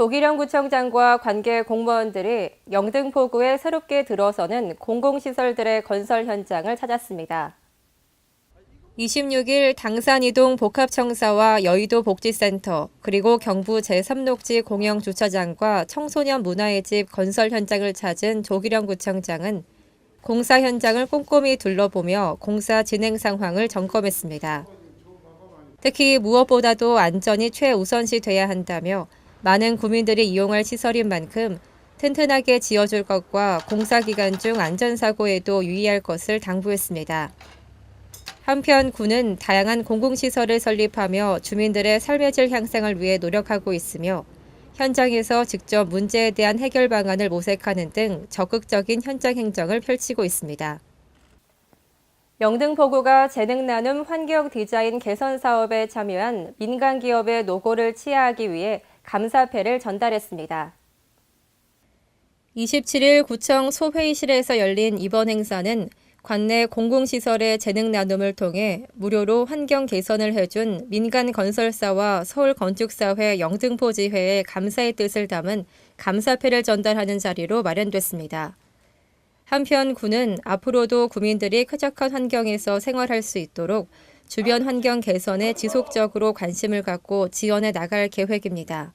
조기령 구청장과 관계 공무원들이 영등포구에 새롭게 들어서는 공공시설들의 건설 현장을 찾았습니다. 26일 당산이동 복합청사와 여의도 복지센터 그리고 경부 제3녹지 공영주차장과 청소년 문화의 집 건설 현장을 찾은 조기령 구청장은 공사 현장을 꼼꼼히 둘러보며 공사 진행 상황을 점검했습니다. 특히 무엇보다도 안전이 최우선시 돼야 한다며 많은 구민들이 이용할 시설인 만큼 튼튼하게 지어줄 것과 공사 기간 중 안전사고에도 유의할 것을 당부했습니다. 한편 군은 다양한 공공시설을 설립하며 주민들의 삶의 질 향상을 위해 노력하고 있으며 현장에서 직접 문제에 대한 해결 방안을 모색하는 등 적극적인 현장 행정을 펼치고 있습니다. 영등포구가 재능 나눔 환경 디자인 개선 사업에 참여한 민간 기업의 노고를 치하하기 위해 감사패를 전달했습니다. 27일 구청 소회의실에서 열린 이번 행사는 관내 공공시설의 재능 나눔을 통해 무료로 환경 개선을 해준 민간 건설사와 서울건축사회 영등포지회의 감사의 뜻을 담은 감사패를 전달하는 자리로 마련됐습니다. 한편 군은 앞으로도 구민들이 쾌적한 환경에서 생활할 수 있도록 주변 환경 개선에 지속적으로 관심을 갖고 지원해 나갈 계획입니다.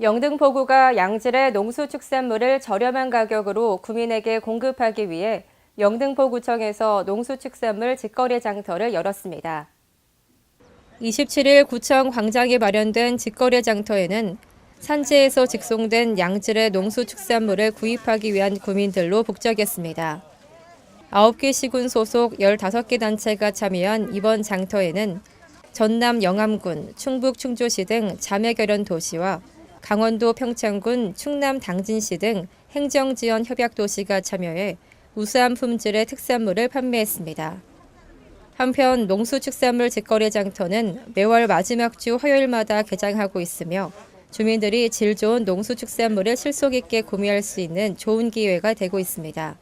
영등포구가 양질의 농수축산물을 저렴한 가격으로 구민에게 공급하기 위해 영등포구청에서 농수축산물 직거래 장터를 열었습니다. 27일 구청 광장에 마련된 직거래 장터에는 산지에서 직송된 양질의 농수축산물을 구입하기 위한 구민들로 북적였습니다. 9개 시군 소속 15개 단체가 참여한 이번 장터에는 전남 영암군, 충북 충주시 등 자매결연 도시와 강원도 평창군, 충남 당진시 등 행정지원 협약 도시가 참여해 우수한 품질의 특산물을 판매했습니다. 한편 농수축산물 직거래 장터는 매월 마지막 주 화요일마다 개장하고 있으며 주민들이 질 좋은 농수축산물을 실속 있게 구매할 수 있는 좋은 기회가 되고 있습니다.